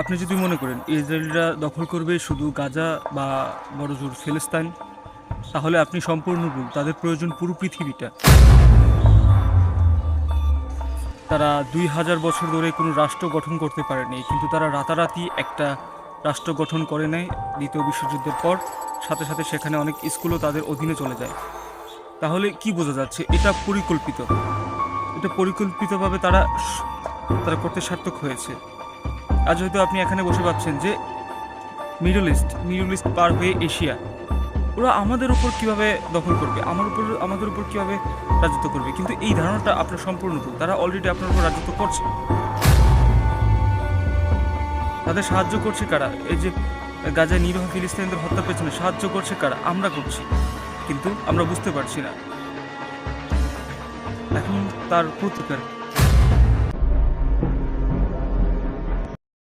আপনি যদি মনে করেন ইসরায়েলরা দখল করবে শুধু গাজা বা বড়জোর ফিলিস্তাইন তাহলে আপনি সম্পূর্ণ ভুল। তাদের প্রয়োজন পুরো পৃথিবীটা। তারা দুই হাজার বছর ধরে কোনো রাষ্ট্র গঠন করতে পারেনি, কিন্তু তারা রাতারাতি একটা রাষ্ট্র গঠন করে নেয় দ্বিতীয় বিশ্বযুদ্ধের পর। সাথে সাথে সেখানে অনেক স্কুলও তাদের অধীনে চলে যায়। তাহলে কি বোঝা যাচ্ছে? এটা পরিকল্পিত। এটা পরিকল্পিতভাবে তারা তারা করতে সার্থক হয়েছে। আজ হয়তো আপনি এখানে বসে পাচ্ছেন যে মিডল ইস্ট মিডল ইস্ট পার হয়ে এশিয়া, ওরা আমাদের উপর কীভাবে দখল করবে? আমার উপর, আমাদের উপর কীভাবে রাজত্ব করবে? কিন্তু এই ধারণাটা আপনার সম্পূর্ণ ভুল। তারা অলরেডি আপনার উপর রাজত্ব করছে। তাদের সাহায্য করছে কারা? এই যে গাজায় নিরহ ফিলিস্তিনিদের হত্যা পেছনে সাহায্য করছে কারা? আমরা করছি। কিন্তু আমরা বুঝতে পারছি না। এখন তার প্রতিকার